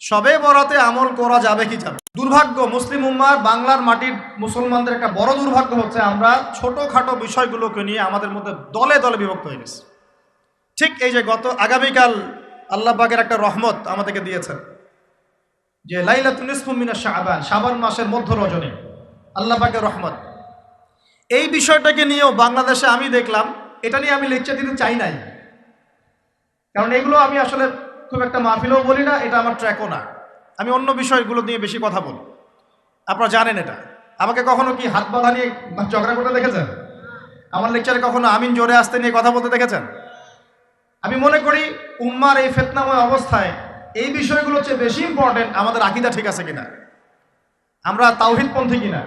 সবে বরাতে আমল করা যাবে কি যাবে? দুর্ভাগ্য, মুসলিম উম্মার বাংলার মাটির মুসলমানদের একটা বড় দুর্ভাগ্য হচ্ছে আমরা ছোটোখাটো বিষয়গুলোকে নিয়ে আমাদের মধ্যে দলে দলে বিভক্ত হয়ে গেছি। ঠিক এই যে গত আগামীকাল আল্লাহ পাকের একটা রহমত আমাদেরকে দিয়েছেন যে লাইলাতুনিসফুমিনা শাহবান শাবান মাসের মধ্য রজনী। আল্লাহ পাকের রহমত। এই বিষয়টাকে নিয়েও বাংলাদেশে আমি দেখলাম, এটা নিয়ে আমি লেকচার দিতে চাই নাই। কারণ এগুলো আমি আসলে খুব একটা মাহফিলেও বলি না, এটা আমার ট্র্যাকও না। আমি অন্য বিষয়গুলো নিয়ে বেশি কথা বলি। আপনারা জানেন এটা। আমাকে কখনো কি হাত বাঁধা নিয়ে ঝগড়া করতে দেখেছেন? আমার লেকচারে কখনো আমিন জোরে আসতে নিয়ে কথা বলতে দেখেছেন? আমি মনে করি, উম্মার এই ফেতনাময় অবস্থায় এই বিষয়গুলো হচ্ছে বেশি ইম্পর্টেন্ট আমাদের আকিদা ঠিক আছে কিনা? আমরা তাওহিদপন্থী কিনা?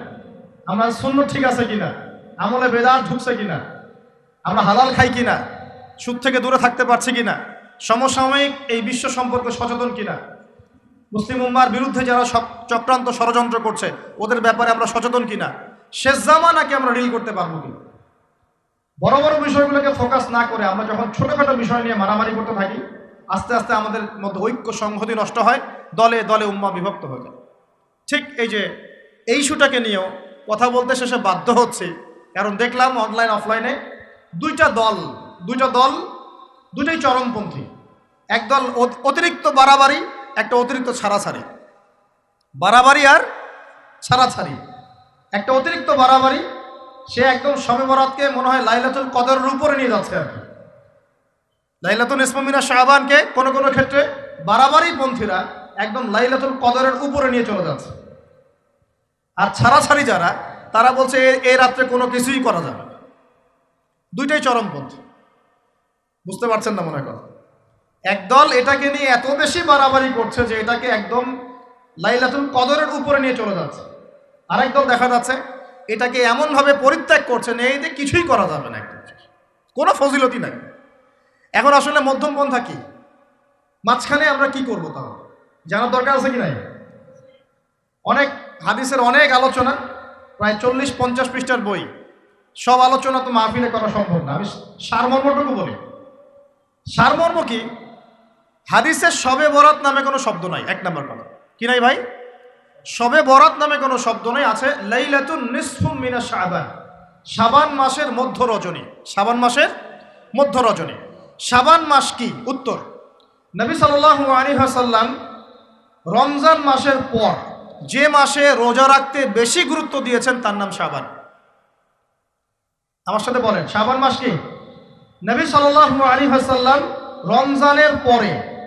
আমরা শূন্য ঠিক আছে কিনা? আমলে বেদার ঢুকছে কিনা? আমরা হালাল খাই কিনা? সুদ থেকে দূরে থাকতে পারছি কিনা? সমসাময়িক এই বিশ্ব সম্পর্কে সচেতন কিনা? মুসলিম উম্মার বিরুদ্ধে যারা সব চক্রান্ত ষড়যন্ত্র করছে, ওদের ব্যাপারে আমরা সচেতন কিনা? শেষ জামানাকে আমরা রিল করতে পারব কি? বড় বড় বিষয়গুলোকে ফোকাস না করে আমরা যখন ছোটখাটো বিষয় নিয়ে মারামারি করতে থাকি, আস্তে আস্তে আমাদের মধ্যে ঐক্য সংহতি নষ্ট হয়, দলে দলে উম্মা বিভক্ত হয়ে যায়। ঠিক এই যে এই ইস্যুটাকে নিয়েও কথা বলতে শেষে বাধ্য হচ্ছে, কারণ দেখলাম অনলাইন অফলাইনে দুইটা দল দুইটা দল দুটোই চরমপন্থী। একদল অতিরিক্ত বাড়াবাড়ি, একটা অতিরিক্ত ছাড়াছাড়ি। বাড়াবাড়ি আর ছাড়াছাড়ি। একটা অতিরিক্ত বাড়াবাড়ি, সে একদম শবে বরাতকে মনে হয় লাইলাতুল কদরের উপরে নিয়ে যাচ্ছে আর। লাইলাতুল ইসমামিনা শাহবানকে কোনো কোনো ক্ষেত্রে বাড়াবাড়ি পন্থীরা একদম লাইলাতুল কদরের উপরে নিয়ে চলে যাচ্ছে। আর ছাড়াছাড়ি যারা, তারা বলছে এই রাত্রে কোনো কিছুই করা যাবে। দুইটাই চরমপন্থী বুঝতে পারছেন না মনে হয় একদল এটাকে নিয়ে এত বেশি বাড়াবাড়ি করছে যে এটাকে একদম লাইলাতুল কদরের উপরে নিয়ে চলে যাচ্ছে। আরেক দল দেখা যাচ্ছে, এটাকে এমনভাবে পরিত্যাগ করছে নেই যে কিছুই করা যাবে না একদম কোনো ফজিলতি নাই। এখন আসলে মধ্যমপন্থা কি? মাঝখানে আমরা কি করব তাহলে? জানার দরকার আছে কি নাই? অনেক হাদিসের অনেক আলোচনা, প্রায় চল্লিশ পঞ্চাশ পৃষ্ঠার বই। সব আলোচনা তো মাহফিলে করা সম্ভব না। আমি সারমর্মটুকু বলি। সারমর্ম কি? হাদিসের সবে বরাত নামে কোনো শব্দ নাই, এক নম্বর কথা। কি নাই ভাই? সবে বরাত নামে কোনো শব্দ নেই, আছে লাইলাতুন নিসফুম মিনা শাবান। শাবান মাসের মধ্য রজনী। শাবান মাসের মধ্য রজনী। শাবান মাস কি? উত্তর। নবী সাল্লাল্লাহু আলাইহি ওয়াসাল্লাম রমজান মাসের পর যে মাসে রোজা রাখতে বেশি গুরুত্ব দিয়েছেন, তার নাম শাবান। আমার সাথে বলেন, শাবান মাস কি? নবী সাল্লাল্লাহু আলাইহি ওয়াসাল্লাম রমজানের পরে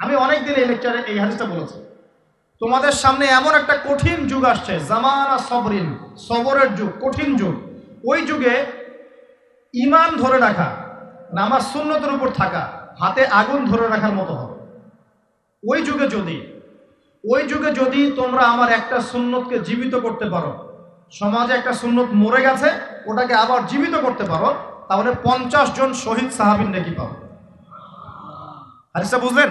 আমি অনেক দিন এই লেকচারে এই হাদিসটা বলেছি। তোমাদের সামনে এমন একটা কঠিন যুগ আসছে, জামানা সবরিন, সবরের যুগ, কঠিন যুগ। ওই যুগে ইমান ধরে রাখা আমার সুন্নতের উপর থাকা, হাতে আগুন ধরে রাখার মতো হবে। ওই যুগে যদি, ওই যুগে যদি তোমরা আমার একটা সুন্নতকে জীবিত করতে পারো, সমাজে একটা সুন্নত মরে গেছে, ওটাকে আবার জীবিত করতে পারো, তাহলে পঞ্চাশ জন শহীদ সাহাবিন নেকি পাবো। হারিসা বুঝলেন?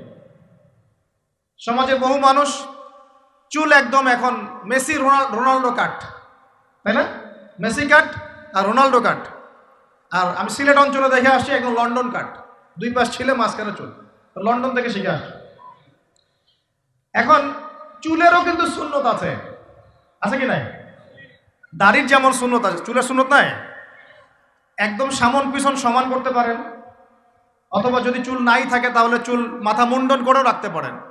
সমাজে বহু মানুষ চুল একদম এখন মেসি রোনাল- রোনাল্ডো কাট। তাই না? মেসি কাট আর রোনাল্ডো কাট। আর আমি সিলেট অঞ্চলে দেখে আসছি, একদম লন্ডন কাট। দুই পাশ ছিলে মাঝখানে চুল। লন্ডন থেকে শিখে আসছি। এখন চুলেরও কিন্তু শূন্যত আছে। আছে কি নাই? দাড়ির যেমন শূন্যত আছে, চুলের শূন্যত নাই? একদম সামন পিছন সমান করতে পারেন। অথবা যদি চুল নাই থাকে, তাহলে চুল মাথা মুন্ডন করেও রাখতে পারেন।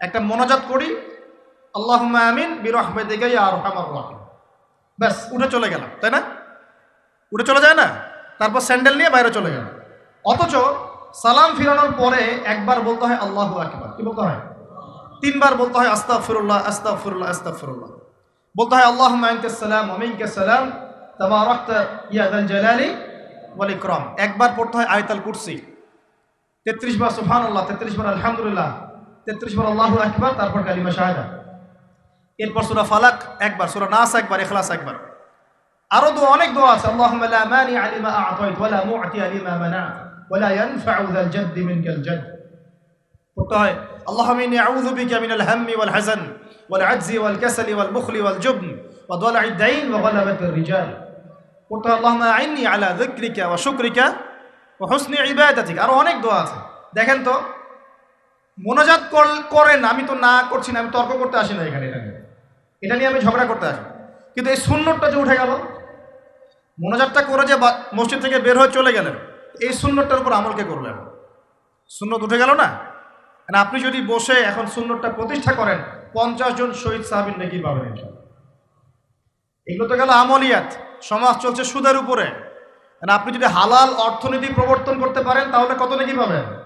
একটা মোনাজাত করি আল্লাহ আমিন বিরহমেদিকে আর রহমান রাহিম। ব্যাস, উঠে চলে গেলাম, তাই না? উঠে চলে যায় না? তারপর স্যান্ডেল নিয়ে বাইরে চলে গেল অথচ সালাম ফিরানোর পরে একবার বলতে হয়, আল্লাহ আকবার। কি বলতে হয়? তিনবার বলতে হয় আস্তা ফিরুল্লাহ আস্তা ফিরুল্লাহ আস্তা ফিরুল্লাহ বলতে হয় আল্লাহ সালাম অমিনকে সালাম তাবারাকত ইয়া দাল জালালি ওয়াল ইকরাম। একবার পড়তে হয় আয়তাল কুরসি। তেত্রিশ বার সুফান আল্লাহ তেত্রিশ বার আলহামদুলিল্লাহ। তেত্রিশ বার আল্লাহ আকবার তারপর কালিমা শাহাদা এরপর সুরা ফালাক একবার সুরা নাস একবার ইখলাস একবার আরও দোয়া অনেক দোয়া আছে আল্লাহুম্মা লা মানি লিমা আ'তাইত ওয়া লা মু'তি লিমা মানা'ত ওয়া লা ইয়ানফা'ু যাল জাদ্দি মিনকাল জাদ পড়তে হয় আল্লাহুম্মা ইন্নী আউযু বিকা মিনাল হাম্মি ওয়াল হাযান ওয়াল আজজি ওয়াল কাসালি ওয়াল বুখলি ওয়াল জুবন ওয়া দালা'id দাইন ওয়া গালাবাতির রিজাল পড়তে হয় আল্লাহুম্মা আইন্নি আলা যিকরিকা ওয়া শুকরিকা ওয়া হুসনি ইবাদাতিক আরও অনেক দোয়া আছে দেখেন তো মোনাজাত কর- করেন, আমি তো না করছি না, আমি তর্ক করতে আসি না এখানে। এটা নিয়ে আমি ঝগড়া করতে আসি। কিন্তু এই সুন্নতটা যে উঠে গেল, মোনাজাতটা করে যে মসজিদ থেকে বের হয়ে চলে গেলেন, এই সুন্নতটার উপর আমল কে করল এখন সুন্নত উঠে গেল না? না আপনি যদি বসে এখন সুন্নতটা প্রতিষ্ঠা করেন, পঞ্চাশ জন শহীদ সাহাবিন নাকি পাবেন। এগুলো তো গেল আমলিয়াত। সমাজ চলছে সুদের উপরে। না আপনি যদি হালাল অর্থনীতি প্রবর্তন করতে পারেন, তাহলে কত নাকি পাবেন?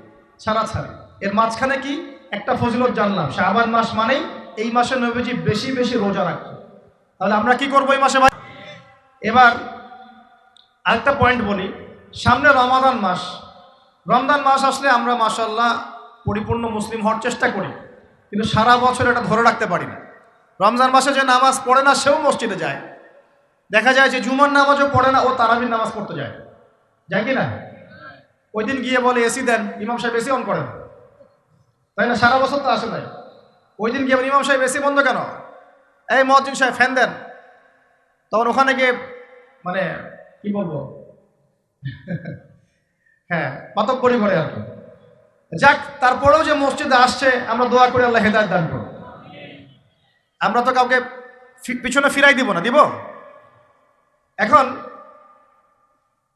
ছাড়া ছাড়ি। এর মাঝখানে কি? একটা ফজিলত জানলাম। শাহবান মাস মানেই এই মাসে নবীজি বেশি বেশি রোজা রাখতো তাহলে আমরা কি করব এই মাসে ভাই? এবার আরেকটা পয়েন্ট বলি। সামনে রমাদান মাস। রমজান মাস আসলে আমরা মাসাল্লাহ পরিপূর্ণ মুসলিম হওয়ার চেষ্টা করি। কিন্তু সারা বছর এটা ধরে রাখতে পারি না। রমজান মাসে যে নামাজ পড়ে না, সেও মসজিদে যায়। দেখা যায় যে জুমার নামাজও পড়ে না ও তারাবির নামাজ পড়তে যায়। যায় কি না? ওই দিন গিয়ে বলে এসি দেন, ইমাম সাহেব এসি অন করেন। তাই না? সারা বছর তো আসে নাই। ওই দিন গিয়ে ইমাম সাহেব এসি বন্ধ কেন? এই মহাজিন সাহেব, ফ্যান দেন। তখন ওখানে গিয়ে মানে কি বলব? হ্যাঁ পাতকরি করে আর কি। যাক, তারপরেও যে মসজিদে আসছে, আমরা দোয়া করে আল্লাহ হেদায়ত দান করব আমরা তো কাউকে পিছনে ফিরাই দিব না, দিব? এখন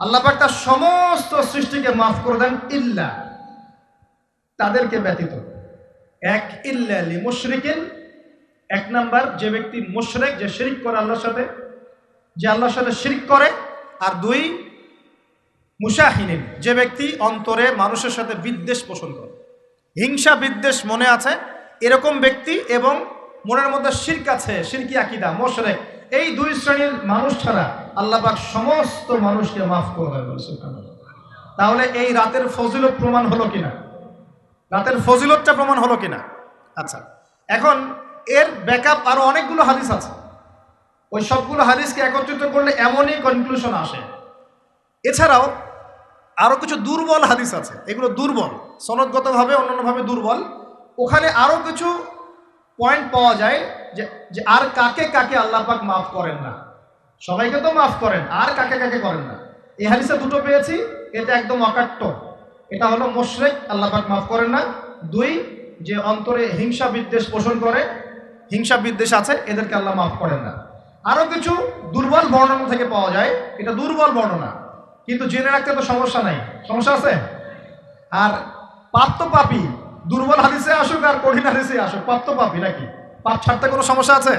আল্লাহ পাক তার সমস্ত সৃষ্টিকে মাফ করে দেন ইল্লা। তাদেরকে ব্যতীত। এক, ইল্লা মুশরিকিন। এক নাম্বার, যে ব্যক্তি মুশরিক, যে শিরিক করে আল্লাহর সাথে, যে আল্লাহর সাথে শিরিক করে। আর দুই মুশাহিনিন যে ব্যক্তি অন্তরে মানুষের সাথে বিদ্বেষ পোষণ করে। হিংসা, বিদ্বেষ মনে আছে, এরকম ব্যক্তি এবং মনের মধ্যে শির্ক আছে, শিরকি আকিদা, মোশরেক। এই দুই শ্রেণির মানুষ ছাড়া আল্লাহ পাক সমস্ত মানুষকে মাফ করে সুবহানাল্লাহ। তাহলে এই রাতের ফজিলত প্রমাণ হলো কিনা? রাতের ফজিলতটা প্রমাণ হলো কিনা? আচ্ছা এখন এর ব্যাকআপ আরও অনেকগুলো হাদিস আছে। ওই সবগুলো হাদিসকে একত্রিত করলে এমনই কনক্লুশন আসে। এছাড়াও আরও কিছু দুর্বল হাদিস আছে। এগুলো দুর্বল, সনদগতভাবে, অন্যান্যভাবে দুর্বল। ওখানে আরও কিছু পয়েন্ট পাওয়া যায় যে আর কাকে কাকে আল্লাহ পাক মাফ করেন না। সবাইকে তো মাফ করেন, আর কাকে কাকে করেন না। এই হাদিসে দুটো পেয়েছি, এটা একদম অকাট্য। এটা হলো মোশরেক, আল্লাহ পাক মাফ করেন না। দুই, যে অন্তরে হিংসা বিদ্বেষ পোষণ করে, হিংসা বিদ্বেষ আছে, এদেরকে আল্লাহ মাফ করেন না। আরও কিছু দুর্বল বর্ণনা থেকে পাওয়া যায়, এটা দুর্বল বর্ণনা। কিন্তু জেনে রাখতে তো সমস্যা নাই। সমস্যা আছে? আর পাপ তো পাপি দুর্বল হাদিসে আসুক আর কঠিন হাদিসে আসুক, পাপ তো পাপি নাকি? পাপ ছাড়তে কোনো সমস্যা আছে?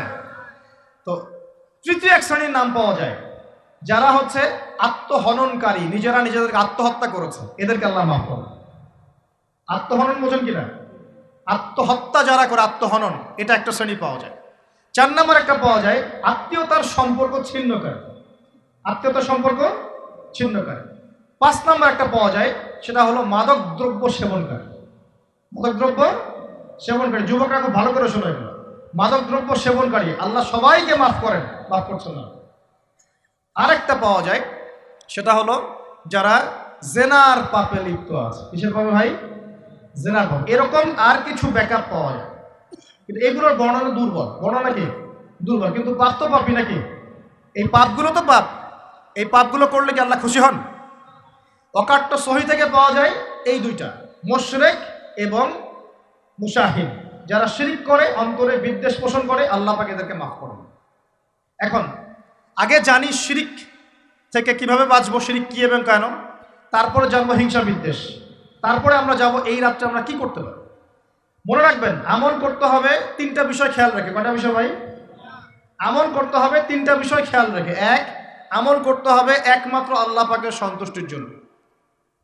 তো তৃতীয় এক শ্রেণির নাম পাওয়া যায়। যারা হচ্ছে আত্মহননকারী, নিজেরা নিজেদেরকে আত্মহত্যা করেছে, এদেরকে আল্লাহ মাফ করে আত্মহনন বোঝেন কিনা? আত্মহত্যা যারা করে, আত্মহনন, এটা একটা শ্রেণি পাওয়া যায়। চার নম্বর একটা পাওয়া যায়, আত্মীয়তার সম্পর্ক ছিন্নকারী আত্মীয়তার সম্পর্ক ছিন্নকারী পাঁচ নম্বর একটা পাওয়া যায়, সেটা হলো মাদক দ্রব্য সেবনকারী মাদক দ্রব্য সেবনকারী। যুবকরা খুব ভালো করে শোনো এগুলো। মাদক দ্রব্য সেবনকারী। আল্লাহ সবাইকে মাফ করেন, মাফ করছেন না। আরেকটা পাওয়া যায়, সেটা হলো যারা জেনার পাপে লিপ্ত আছে। কিসের পাপে ভাই? জেনার পাপ। এরকম আর কিছু ব্যাকআপ পাওয়া যায়। কিন্তু এগুলোর বর্ণনা দুর্বল। বর্ণনা কি? দুর্বল। কিন্তু পাপ তো পাপি নাকি? এই পাপগুলো তো পাপ। এই পাপগুলো করলে কি আল্লাহ খুশি হন? অকাট্য সহি থেকে পাওয়া যায় এই দুইটা। মোশরেক এবং মুসাহিদ যারা শিরিক করে, অন্তরে বিদ্বেষ পোষণ করে, আল্লাহ পাক এদেরকে মাফ করুন। এখন, আগে জানি শিরিক থেকে কীভাবে বাঁচবো, শিরিক কি এবং কেন? তারপরে জানব হিংসা বিদ্বেষ। তারপরে আমরা যাব এই রাত্রে আমরা কি করতে পারি? মনে রাখবেন, আমল করতে হবে তিনটা বিষয় খেয়াল রেখে। কয়টা বিষয় ভাই? আমল করতে হবে তিনটা বিষয় খেয়াল রেখে। এক, আমল করতে হবে একমাত্র আল্লাহ পাকের সন্তুষ্টির জন্য।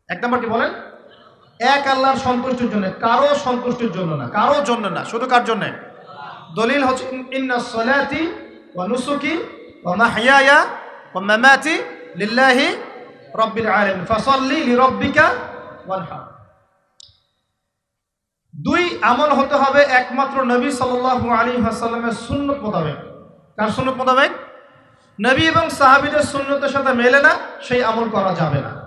এক নম্বর কি বলেন? এক আল্লাহর সন্তুষ্টির জন্য কারও সন্তুষ্টির জন্য না। কারও জন্য না শুধু কার জন্য? দলিল হচ্ছে ইন- ইন্না সলাতি ওয়া নুসুকি ওয়া মাহইয়ায়া ওয়া মামাতি লিল্লাহি রাব্বিল আলামিন। ফাসাল্লি লিরাব্বিকা ওয়ানহার দুই আমল হতে হবে একমাত্র নবী সাল্লাল্লাহু আলাইহি ওয়াসাল্লামের সুন্নত মোতাবেক। কার সুন্নত মোতাবেক? নবী এবং সাহাবীদের সুন্নতের সাথে মেলে না সেই আমল করা যাবে না।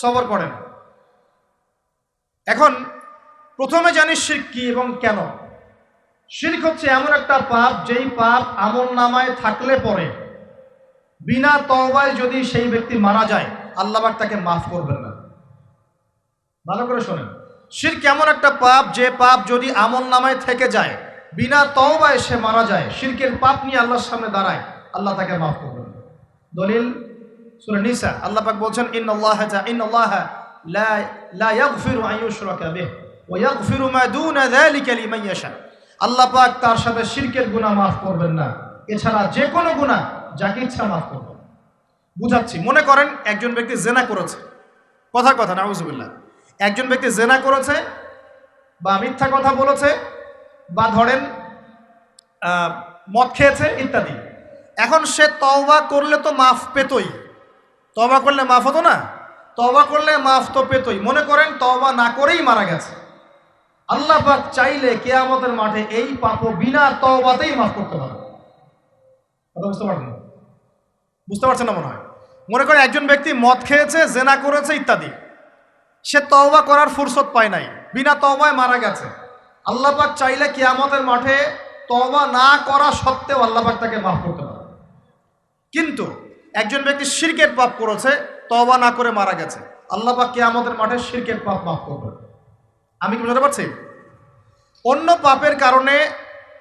সবর করেন এখন প্রথমে জানি শিরক কি এবং কেন? শিরক হচ্ছে এমন একটা পাপ, যেই পাপ আমল নামায় থাকলে পরে, বিনা তওবায় যদি সেই ব্যক্তি মারা যায় আল্লাহবাক তাকে মাফ করবেন না। ভালো করে শোনেন। শির কেমন একটা পাপ, যে পাপ যদি আমল নামায় থেকে যায়, বিনা তওবায় সে মারা যায়, শিরকের পাপ নিয়ে আল্লাহর সামনে দাঁড়ায়, আল্লাহ তাকে মাফ করবেন দলিল সূরা নিসা, আল্লাহ পাক বলছেন, ইন্নাল্লাহ তা- ইন্নাল্লাহ লা লা ইয়াগফিরু আন ইউশরাকা বিহি ওয়া ইয়াগফিরু মা দুনা যালিকা লিমান ইয়াশা. আল্লাহ পাক তার সাথে শিরকের গুনাহ মাফ করবেন না। এছাড়া যে কোনো গুনাহ যাকে ইচ্ছা মাফ করবেন। বুঝাচ্ছি, মনে করেন একজন ব্যক্তি জেনা করেছে। কথার কথা, নাউজুবিল্লাহ। একজন ব্যক্তি জেনা করেছে বা মিথ্যা কথা বলেছে বা ধরেন মদ খেয়েছে ইত্যাদি। এখন সে তওবা করলে তো মাফ পেতই। তওবা করলে মাফ হতো না? তবা করলে মাফ তো পেতই। মনে করেন তবা না করেই মারা গেছে। আল্লাহ পাক চাইলে কেয়ামতের মাঠে এই পাপও বিনা তবাতেই মাফ করতে পারে বুঝতে পারছেন বুঝতে পারছেন না মনে হয়? মনে করেন একজন ব্যক্তি মদ খেয়েছে, জেনা করেছে, ইত্যাদি। সে তওবা করার ফুরসত পায় নাই। বিনা তওবায় মারা গেছে। আল্লাহ পাক চাইলে কিয়ামতের মাঠে তওবা না করা সত্ত্বেও আল্লাহ পাক তাকে মাফ করতে পারে কিন্তু একজন ব্যক্তি শিরকের পাপ করেছে তবা না করে মারা গেছে। আল্লাহ পাক আমাদের মাঠে শিরকের পাপ মাফ করবে। আমি কি বুঝতে পারছি? অন্য পাপের কারণে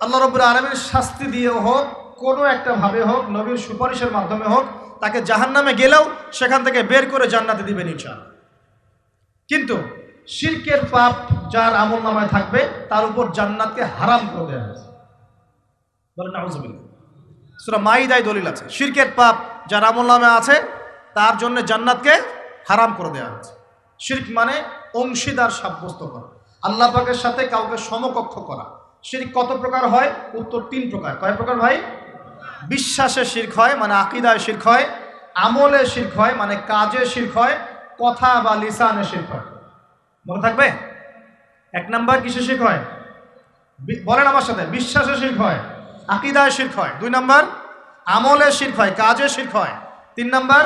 আল্লাহ রব্বুর আলমের শাস্তি দিয়ে হোক, কোনো একটা ভাবে হোক, নবীর সুপারিশের মাধ্যমে হোক, তাকে জাহান্নামে গেলেও সেখান থেকে বের করে জান্নাতে দিবেন ইনশাআল্লাহ। কিন্তু শিরকের পাপ যার আমল নামায় থাকবে, তার উপর জান্নাতকে হারাম করে দেওয়া হয়েছে। বলেন সুরা মাইদায় দলিল আছে, শিরকের পাপ যার আমল নামে আছে, তার জন্য জান্নাতকে হারাম করে দেওয়া হয়েছে। শিরক মানে অংশীদার সাব্যস্ত করা। আল্লাহ পাকের সাথে কাউকে সমকক্ষ করা। শিরক কত প্রকার হয়? উত্তর তিন প্রকার। কয় প্রকার ভাই? বিশ্বাসে শির্ক হয় মানে আকিদায় শির্ক হয়। আমলে শির্ক হয় মানে কাজে শির্ক হয়। কথা বা লিসানে শির্ক হয়। মনে থাকবে? এক নাম্বার কিসে শির্ক হয়? বলেন আমার সাথে। বিশ্বাসে শির্ক হয়, আকিদায় শির্ক হয়। দুই নাম্বার? আমলে শির্ক হয়, কাজে শির্ক হয়। তিন নাম্বার,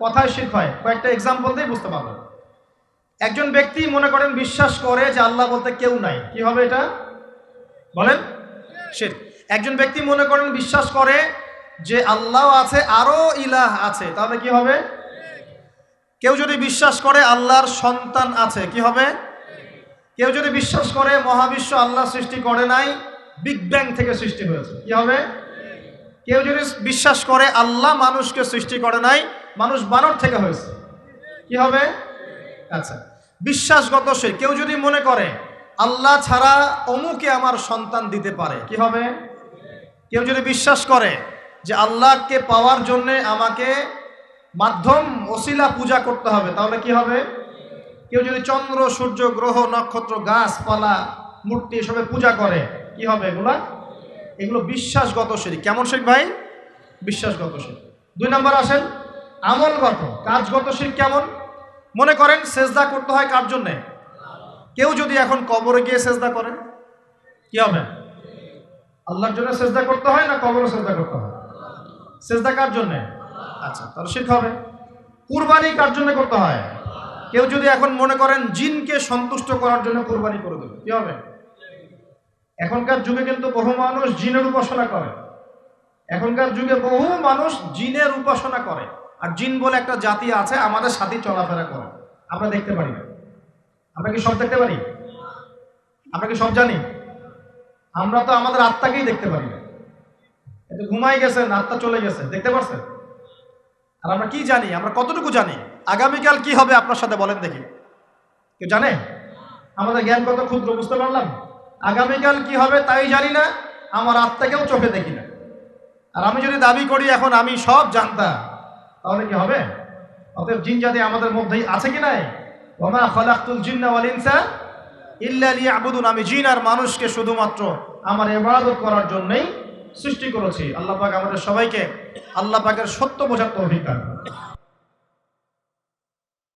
কথায় শির্ক হয়। কয়েকটা এক্সাম্পল দিয়ে বুঝতে পারব। একজন ব্যক্তি মনে করেন, বিশ্বাস করে যে আল্লাহ বলতে কেউ নাই। কি হবে এটা? বলেন, শির্ক। একজন ব্যক্তি মনে করেন, বিশ্বাস করে যে আল্লাহ আছে, আরও ইলাহ আছে। তাহলে কি হবে? কেউ যদি বিশ্বাস করে আল্লাহর সন্তান আছে, কি হবে? কেউ যদি বিশ্বাস করে মহাবিশ্ব আল্লাহ সৃষ্টি করে নাই বিগ ব্যাং থেকে সৃষ্টি হয়েছে। কি হবে? কেউ যদি বিশ্বাস করে আল্লাহ মানুষকে সৃষ্টি করে নাই, মানুষ বানর থেকে হয়েছে। কি হবে? আচ্ছা বিশ্বাসগত সে কেউ যদি মনে করে, আল্লাহ ছাড়া অমুকে আমার সন্তান দিতে পারে, কি হবে? কেউ যদি বিশ্বাস করে যে আল্লাহকে পাওয়ার জন্যে আমাকে মাধ্যম, ওসিলা পূজা করতে হবে, তাহলে কি হবে? কেউ যদি চন্দ্র, সূর্য, গ্রহ, নক্ষত্র, গাছপালা, মূর্তি এসবে পূজা করে, কি হবে এগুলা? এগুলো বিশ্বাসগত শিরিক কেমন শিখ ভাই? বিশ্বাসগত শিরিক দুই নম্বর আসেন, আমলগত। কাজগত শিরিক কেমন? মনে করেন সেজদা করতে হয় কার জন্যে? কেউ যদি এখন কবরে গিয়ে সেজদা করে কি হবে? আল্লাহর জন্য সেজদা করতে হয় না কবরে সেজদা করতে হয়? সেজদা কার জন্যে? আচ্ছা তাহলে শিরক হবে। কুরবানি কার জন্য করতে হয়? কেউ যদি এখন মনে করেন জিনকে সন্তুষ্ট করার জন্য কুরবানি করে দেবে, কি হবে? এখনকার যুগে কিন্তু বহু মানুষ জিনের উপাসনা করে। এখনকার যুগে বহু মানুষ জিনের উপাসনা করে। আর জিন বলে একটা জাতি আছে, আমাদের সাথে চলাফেরা করে। আমরা দেখতে পারি আমরা কি সব দেখতে পারি? আমরা কি সব জানি? আমরা তো আমাদের আত্মাকেই দেখতে পারি না। এটা ঘুমাই গেছেন আত্মা চলে গেছে, দেখতে পারছেন? আর আমরা কি জানি? আমরা কতটুকু জানি? আগামীকাল কি হবে আপনার সাথে বলেন দেখি। কেউ জানে? আমাদের জ্ঞান কত ক্ষুদ্র, বুঝতে পারলাম? আগামীকাল কি হবে তাই জানি না, আমার আত্মাকেও চোখে দেখি না। আর আমি যদি দাবি করি, এখন আমি সব জানতাম, তাহলে কি হবে? অতএব জিন জাতি আমাদের মধ্যেই আছে কি নাই? ওমা খলাকুল জিন্না ওয়াল ইনসা ইল্লা লিয়াবুদুন। আমি জিন আর মানুষকে শুধুমাত্র আমার ইবাদত করার জন্যই সৃষ্টি করেছি। আল্লাহ পাক আমাদের সবাইকে, আল্লাহ পাকের সত্য বোঝার তৌফিক দান।